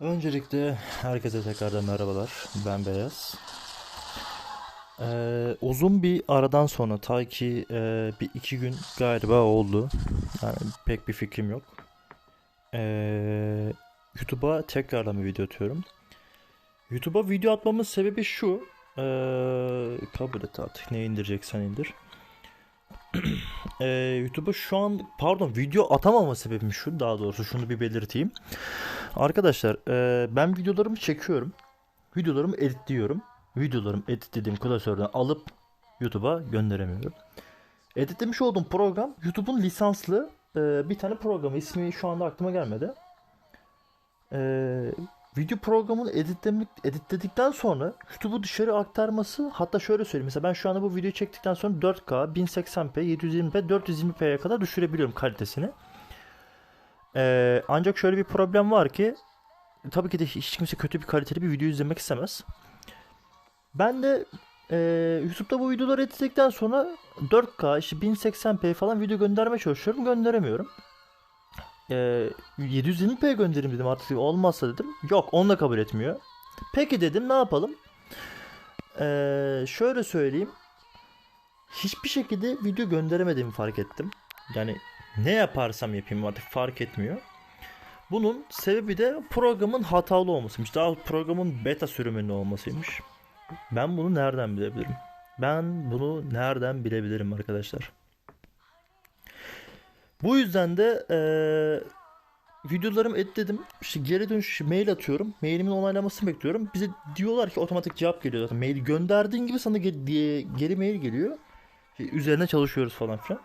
Öncelikle herkese tekrardan merhabalar. Ben Beyaz. Ee, uzun bir aradan sonra ta ki e, bir iki gün galiba oldu. Yani pek bir fikrim yok. Ee, YouTube'a tekrardan bir video atıyorum. YouTube'a video atmamın sebebi şu. Ee, kabul et artık ne indireceksen indir. Ee, YouTube'a şu an pardon video atamama sebebim şu daha doğrusu şunu bir belirteyim. Arkadaşlar e, ben videolarımı çekiyorum. Videolarımı editliyorum. Videolarımı editlediğim klasörden alıp YouTube'a gönderemiyorum. Editlemiş olduğum program YouTube'un lisanslı e, bir tane programı. İsmi şu anda aklıma gelmedi. E, video programını editlemek, editledikten sonra YouTube'u dışarı aktarması hatta şöyle söyleyeyim. Mesela ben şu anda bu videoyu çektikten sonra 4K, 1080p, 720p, 420p'ye kadar düşürebiliyorum kalitesini. Ee, ancak şöyle bir problem var ki tabii ki de hiç kimse kötü bir kaliteli bir video izlemek istemez. Ben de e, YouTube'da bu videoları editledikten sonra 4K işte 1080p falan video göndermeye çalışıyorum gönderemiyorum. E, 720p göndereyim dedim artık olmazsa dedim. Yok onunla kabul etmiyor. Peki dedim ne yapalım? E, şöyle söyleyeyim. Hiçbir şekilde video gönderemediğimi fark ettim. Yani ne yaparsam yapayım artık fark etmiyor. Bunun sebebi de programın hatalı olmasıymış. Daha programın beta sürümünün olmasıymış. Ben bunu nereden bilebilirim? Ben bunu nereden bilebilirim arkadaşlar? Bu yüzden de eee videolarımı editledim. İşte geri dönüş mail atıyorum. Mailimin onaylamasını bekliyorum. Bize diyorlar ki otomatik cevap geliyor zaten. Maili gönderdiğin gibi sana geri, geri mail geliyor. İşte üzerine çalışıyoruz falan filan.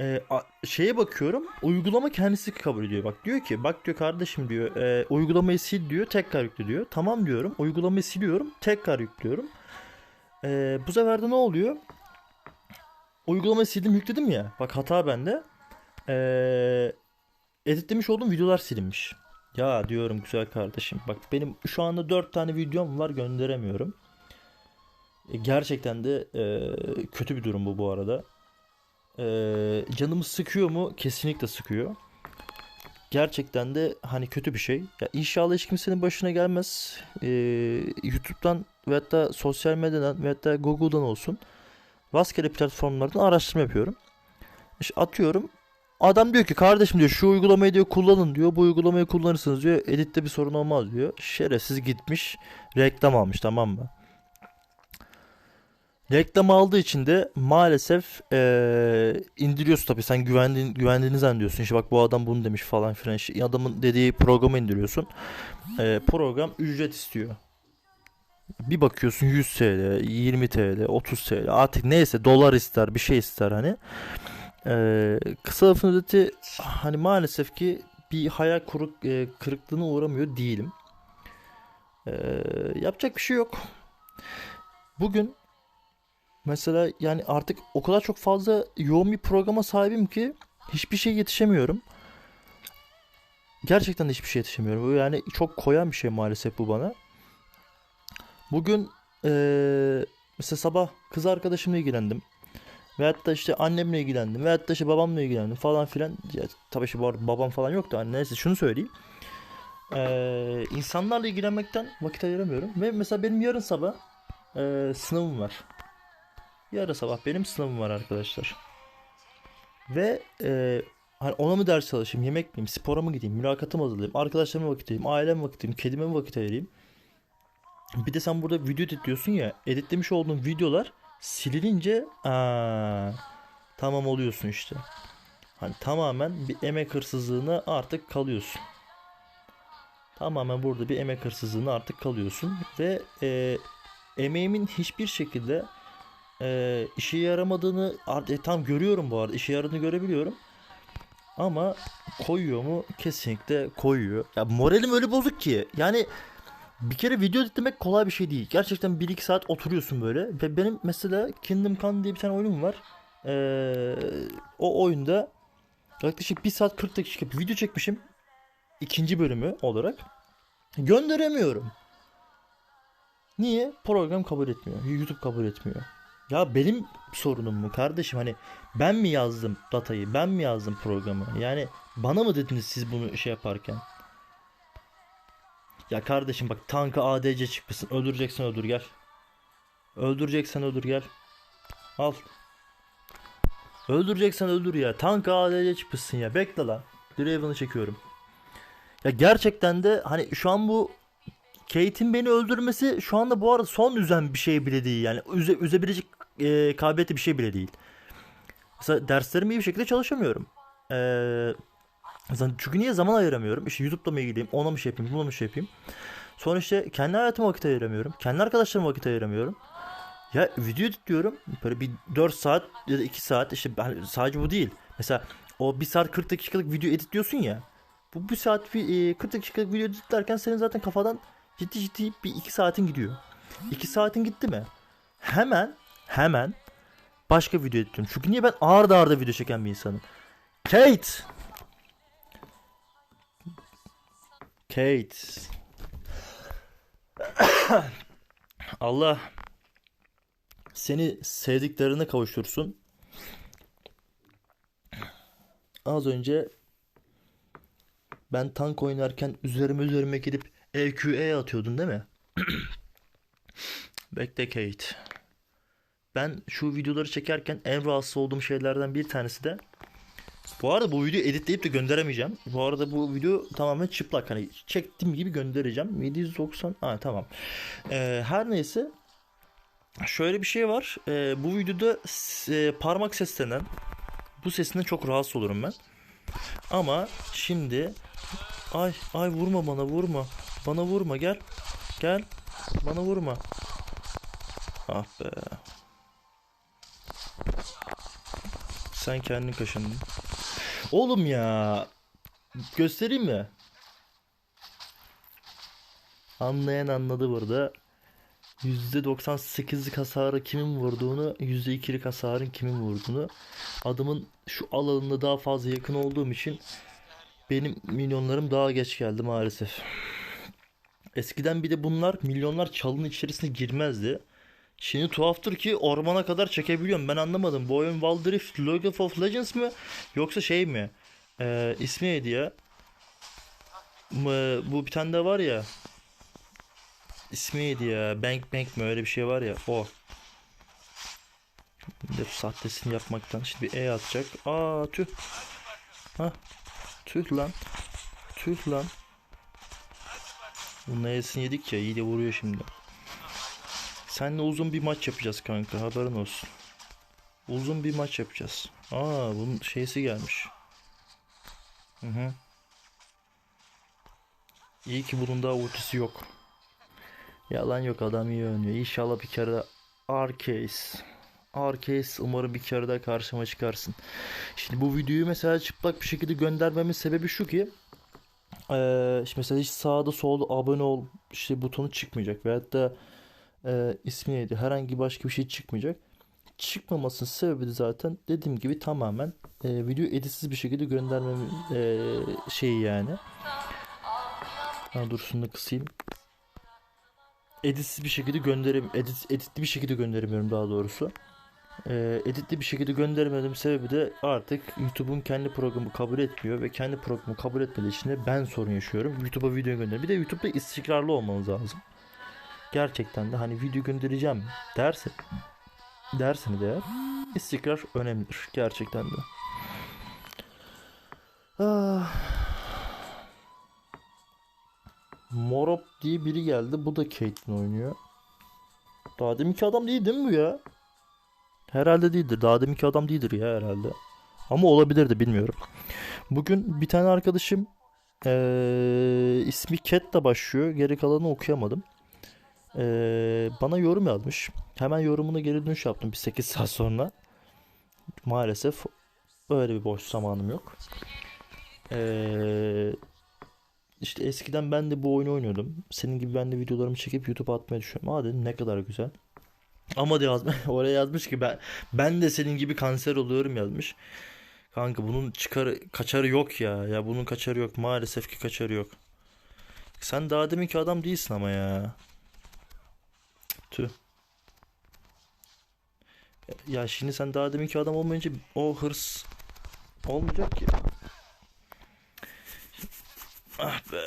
Ee, a- şeye bakıyorum. Uygulama kendisi kabul ediyor. Bak diyor ki bak diyor kardeşim diyor. e, uygulamayı sil diyor. Tekrar yükle diyor. Tamam diyorum. Uygulamayı siliyorum. Tekrar yüklüyorum. Ee, bu sefer de ne oluyor? Uygulamayı sildim yükledim ya. Bak hata bende. Ee, editlemiş olduğum videolar silinmiş. Ya diyorum güzel kardeşim. Bak benim şu anda 4 tane videom var gönderemiyorum. E, Gerçekten de e, kötü bir durum bu bu arada. Ee, canımı sıkıyor mu? Kesinlikle sıkıyor. Gerçekten de hani kötü bir şey. Ya inşallah hiç kimsenin başına gelmez. Ee, YouTube'dan veyahut da sosyal medyadan veyahut da Google'dan olsun. Rastgele platformlardan araştırma yapıyorum. İşte atıyorum. Adam diyor ki kardeşim diyor şu uygulamayı diyor kullanın diyor. Bu uygulamayı kullanırsınız diyor. Editte bir sorun olmaz diyor. Şerefsiz gitmiş reklam almış tamam mı? Reklam aldığı için de maalesef eee indiriyorsun tabii sen güvendiğin, güvendiğini zannediyorsun. İşte bak bu adam bunu demiş falan filan. İşte adamın dediği programı indiriyorsun. Eee, program ücret istiyor. Bir bakıyorsun 100 TL, 20 TL, 30 TL artık neyse dolar ister bir şey ister hani. Eee kısa lafın özeti hani maalesef ki bir hayal kuruk, eee, kırıklığına uğramıyor değilim. Eee, yapacak bir şey yok. Bugün Mesela yani artık o kadar çok fazla yoğun bir programa sahibim ki hiçbir şey yetişemiyorum. Gerçekten de hiçbir şey yetişemiyorum. Yani çok koyan bir şey maalesef bu bana. Bugün eee, mesela sabah kız arkadaşımla ilgilendim. Veyahut da işte annemle ilgilendim. Veyahut da işte babamla ilgilendim falan filan. Ya, tabii işte bu arada babam falan yoktu. Hani neyse şunu söyleyeyim. Eee insanlarla ilgilenmekten vakit ayıramıyorum. Ve mesela benim yarın sabah eee, sınavım var. Yarın sabah benim sınavım var arkadaşlar. Ve e, hani ona mı ders çalışayım, yemek mi yiyeyim, spora mı gideyim, mülakatımı hazırlayayım, arkadaşlarıma vakit ayırayım, aileme vakit ayırayım, kedime vakit ayırayım. Bir de sen burada video editliyorsun ya, editlemiş olduğun videolar silinince aa, tamam oluyorsun işte. Hani tamamen bir emek hırsızlığına artık kalıyorsun. Tamamen burada bir emek hırsızlığına artık kalıyorsun ve e, emeğimin hiçbir şekilde e, işe yaramadığını e, tam görüyorum bu arada. İşe yaradığını görebiliyorum. Ama koyuyor mu? Kesinlikle koyuyor. Ya moralim öyle bozuk ki. Yani bir kere video editlemek kolay bir şey değil. Gerçekten 1-2 saat oturuyorsun böyle. Ve benim mesela Kingdom Come diye bir tane oyunum var. Ee, o oyunda yaklaşık 1 saat 40 dakika bir video çekmişim. İkinci bölümü olarak. Gönderemiyorum. Niye? Program kabul etmiyor. YouTube kabul etmiyor ya benim sorunum mu kardeşim hani ben mi yazdım datayı ben mi yazdım programı yani bana mı dediniz siz bunu şey yaparken Ya kardeşim bak tanka ADC çıkmışsın. Öldüreceksen öldür gel. Öldüreceksen öldür gel. Al. Öldüreceksen öldür ya. Tanka ADC çıkmışsın ya. Bekle lan. Draven'ı çekiyorum. Ya gerçekten de hani şu an bu Kate'in beni öldürmesi şu anda bu arada son üzen bir şey bile değil. Yani üze, üzebilecek e, kabiliyeti bir şey bile değil. Mesela derslerimi iyi bir şekilde çalışamıyorum. Eee çünkü niye zaman ayıramıyorum? İşte YouTube'la mı ilgiliyim? Ona mı şey yapayım? Buna mı şey yapayım? Sonra işte kendi hayatıma vakit ayıramıyorum. Kendi arkadaşlarıma vakit ayıramıyorum. Ya video editliyorum. Böyle bir 4 saat ya da 2 saat işte ben, sadece bu değil. Mesela o 1 saat 40 dakikalık video editliyorsun ya. Bu 1 saat bir, e, 40 dakikalık video editlerken senin zaten kafadan ciddi ciddi bir 2 saatin gidiyor. 2 saatin gitti mi? Hemen hemen başka video editliyorum. Çünkü niye ben ağırda ağırda video çeken bir insanım. Kate! Kate. Allah seni sevdiklerine kavuştursun. Az önce ben tank oynarken üzerime üzerime gidip EQE atıyordun değil mi? Bekle Kate. Ben şu videoları çekerken en rahatsız olduğum şeylerden bir tanesi de bu arada bu videoyu editleyip de gönderemeyeceğim. Bu arada bu video tamamen çıplak. Hani çektiğim gibi göndereceğim. 790. Ha tamam. Ee, her neyse. Şöyle bir şey var. Ee, bu videoda e, parmak seslenen bu sesinden çok rahatsız olurum ben. Ama şimdi ay ay vurma bana vurma. Bana vurma gel. Gel. Bana vurma. Ah be. Sen kendin kaşındın. Oğlum ya. Göstereyim mi? Anlayan anladı burada. %98'lik hasarı kimin vurduğunu, %2'lik hasarın kimin vurduğunu. Adamın şu alanında daha fazla yakın olduğum için benim milyonlarım daha geç geldi maalesef. Eskiden bir de bunlar milyonlar çalının içerisine girmezdi. Şimdi tuhaftır ki ormana kadar çekebiliyorum. Ben anlamadım. Bu oyun Wild Rift League of Legends mi? Yoksa şey mi? Ee, ismi neydi ya? Bu bir tane de var ya. İsmi neydi ya? Bank Bank mi? Öyle bir şey var ya. O. Bir de sahtesini yapmaktan. Şimdi bir E atacak. Aa tüh. Ha. Tüh lan. Tüh lan. Bunun E'sini yedik ya. iyi de vuruyor şimdi. Seninle uzun bir maç yapacağız kanka haberin olsun. Uzun bir maç yapacağız. Aa bunun şeysi gelmiş. Hı hı. İyi ki bunun daha ultisi yok. Yalan yok adam iyi oynuyor. İnşallah bir kere de Arcase. Arcase umarım bir kere daha karşıma çıkarsın. Şimdi bu videoyu mesela çıplak bir şekilde göndermemin sebebi şu ki eee, işte mesela hiç sağda solda abone ol işte butonu çıkmayacak veyahut da e, ismi neydi? Herhangi başka bir şey çıkmayacak. Çıkmamasının sebebi de zaten dediğim gibi tamamen e, video editsiz bir şekilde göndermem e, şeyi yani. Ha, dur şunu kısayım. Editsiz bir şekilde gönderim edit, editli bir şekilde gönderemiyorum daha doğrusu. E, editli bir şekilde göndermedim sebebi de artık YouTube'un kendi programı kabul etmiyor ve kendi programı kabul etmediği için de ben sorun yaşıyorum. YouTube'a video gönder. Bir de YouTube'da istikrarlı olmanız lazım gerçekten de hani video göndereceğim derse derseniz eğer istikrar önemlidir gerçekten de. Ah. Morop diye biri geldi. Bu da Caitlyn oynuyor. Daha deminki adam değil değil mi bu ya? Herhalde değildir. Daha deminki adam değildir ya herhalde. Ama olabilir de bilmiyorum. Bugün bir tane arkadaşım eee ismi Cat da başlıyor. Geri kalanını okuyamadım. Ee, bana yorum yazmış. Hemen yorumuna geri dönüş yaptım bir 8 saat sonra. Maalesef öyle bir boş zamanım yok. Ee, işte eskiden ben de bu oyunu oynuyordum. Senin gibi ben de videolarımı çekip YouTube'a atmayı düşünüyorum. Aa dedim ne kadar güzel. Ama da yazmış, oraya yazmış ki ben ben de senin gibi kanser oluyorum yazmış. Kanka bunun çıkarı kaçarı yok ya. Ya bunun kaçarı yok. Maalesef ki kaçarı yok. Sen daha deminki adam değilsin ama ya. Tüh. Ya şimdi sen daha deminki adam olmayınca o hırs olmayacak ki. Ah be.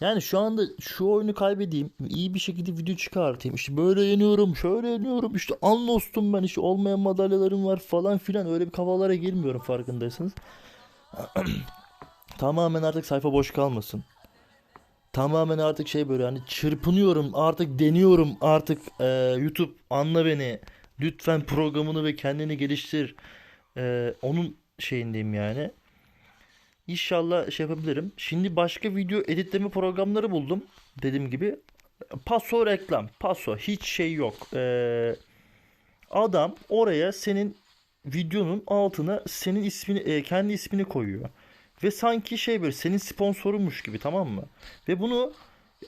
Yani şu anda şu oyunu kaybedeyim. iyi bir şekilde video çıkartayım. İşte böyle yeniyorum. Şöyle yeniyorum. İşte anlostum ben. işte olmayan madalyalarım var falan filan. Öyle bir kafalara girmiyorum farkındaysanız. Tamamen artık sayfa boş kalmasın. Tamamen artık şey böyle hani çırpınıyorum artık deniyorum artık e, YouTube anla beni lütfen programını ve kendini geliştir E, onun şeyindeyim yani. İnşallah şey yapabilirim. Şimdi başka video editleme programları buldum. Dediğim gibi. Paso reklam. Paso. Hiç şey yok. Ee, adam oraya senin videonun altına senin ismini e, kendi ismini koyuyor. Ve sanki şey böyle senin sponsorunmuş gibi tamam mı? Ve bunu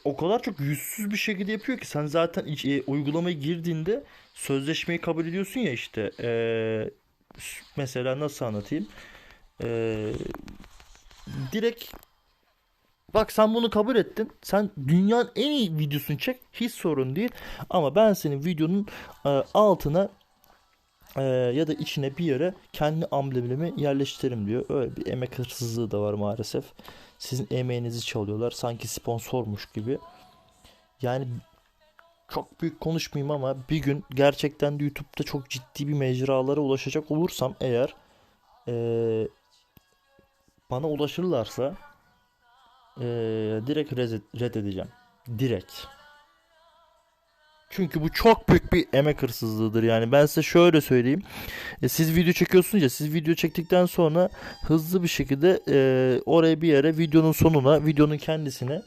o kadar çok yüzsüz bir şekilde yapıyor ki sen zaten e, uygulamaya girdiğinde sözleşmeyi kabul ediyorsun ya işte. E, mesela nasıl anlatayım? Eee direkt bak sen bunu kabul ettin. Sen dünyanın en iyi videosunu çek. Hiç sorun değil. Ama ben senin videonun e, altına e, ya da içine bir yere kendi amblemimi yerleştiririm diyor. Öyle bir emek hırsızlığı da var maalesef. Sizin emeğinizi çalıyorlar. Sanki sponsormuş gibi. Yani çok büyük konuşmayayım ama bir gün gerçekten de YouTube'da çok ciddi bir mecralara ulaşacak olursam eğer e, bana ulaşırlarsa ee, direkt reddedeceğim. Direkt. Çünkü bu çok büyük bir emek hırsızlığıdır yani. Ben size şöyle söyleyeyim. E, siz video çekiyorsunuz ya. Siz video çektikten sonra hızlı bir şekilde e, oraya bir yere videonun sonuna, videonun kendisine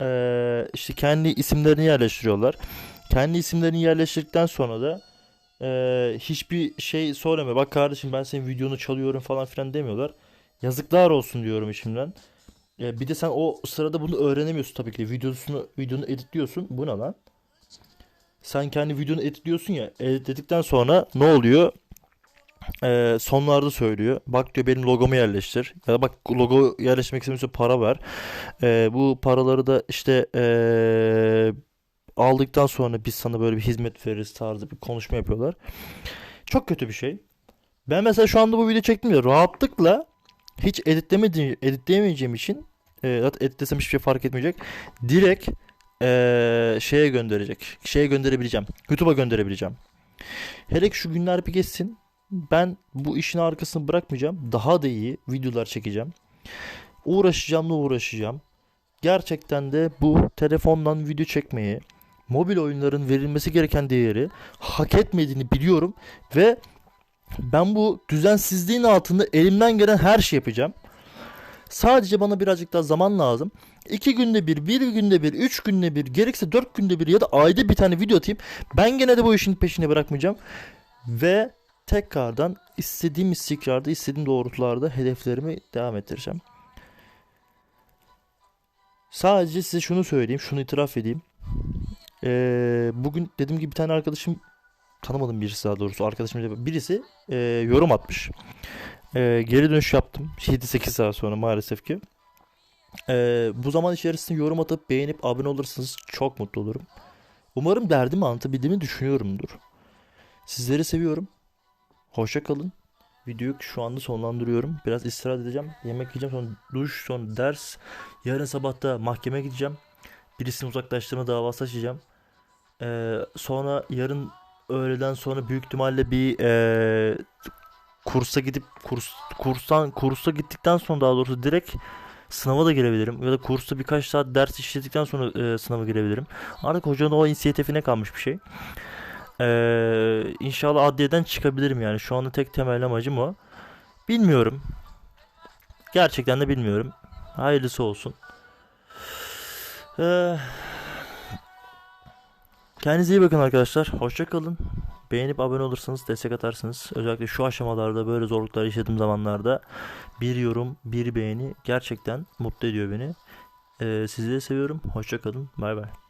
e, işte kendi isimlerini yerleştiriyorlar. Kendi isimlerini yerleştirdikten sonra da e, hiçbir şey söyleme. Bak kardeşim ben senin videonu çalıyorum falan filan demiyorlar. Yazıklar olsun diyorum içimden. E, bir de sen o sırada bunu öğrenemiyorsun tabii ki. Videosunu videonu editliyorsun. Bu ne lan? Sen kendi videonu editliyorsun ya. Editledikten sonra ne oluyor? Ee, sonlarda söylüyor. Bak diyor benim logomu yerleştir. Ya da bak logo yerleştirmek istemiyorsa para ver. Ee, bu paraları da işte ee, aldıktan sonra biz sana böyle bir hizmet veririz tarzı bir konuşma yapıyorlar. Çok kötü bir şey. Ben mesela şu anda bu video çektim ya rahatlıkla hiç editlemediğim, editleyemeyeceğim için e, zaten editlesem hiçbir şey fark etmeyecek. Direkt e, şeye gönderecek. Şeye gönderebileceğim. YouTube'a gönderebileceğim. Hele ki şu günler bir geçsin. Ben bu işin arkasını bırakmayacağım. Daha da iyi videolar çekeceğim. Uğraşacağım da uğraşacağım. Gerçekten de bu telefondan video çekmeyi, mobil oyunların verilmesi gereken değeri hak etmediğini biliyorum ve ben bu düzensizliğin altında elimden gelen her şey yapacağım. Sadece bana birazcık daha zaman lazım. İki günde bir, bir günde bir, üç günde bir, gerekse dört günde bir ya da ayda bir tane video atayım. Ben gene de bu işin peşine bırakmayacağım. Ve tekrardan istediğim istikrarda, istediğim doğrultularda hedeflerimi devam ettireceğim. Sadece size şunu söyleyeyim, şunu itiraf edeyim. Ee, bugün dediğim gibi bir tane arkadaşım tanımadım birisi daha doğrusu arkadaşım birisi e, yorum atmış. E, geri dönüş yaptım 7-8 saat sonra maalesef ki. E, bu zaman içerisinde yorum atıp beğenip abone olursanız çok mutlu olurum. Umarım derdimi anlatabildiğimi düşünüyorumdur. Sizleri seviyorum. Hoşça kalın. Videoyu şu anda sonlandırıyorum. Biraz istirahat edeceğim. Yemek yiyeceğim. Sonra duş, sonra ders. Yarın sabah da mahkeme gideceğim. Birisini uzaklaştırma davası açacağım. Ee, sonra yarın öğleden sonra büyük ihtimalle bir e, kursa gidip kurs kurstan kursa gittikten sonra daha doğrusu direkt sınava da girebilirim ya da kursta birkaç saat ders işledikten sonra e, sınava girebilirim. Artık hocanın o inisiyatifine kalmış bir şey. Ee, inşallah adliyeden çıkabilirim yani. Şu anda tek temel amacım o. Bilmiyorum. Gerçekten de bilmiyorum. Hayırlısı olsun. Ee, Kendinize iyi bakın arkadaşlar. Hoşçakalın. Beğenip abone olursanız destek atarsınız. Özellikle şu aşamalarda böyle zorluklar yaşadığım zamanlarda bir yorum, bir beğeni gerçekten mutlu ediyor beni. Ee, sizi de seviyorum. Hoşçakalın. Bay bay.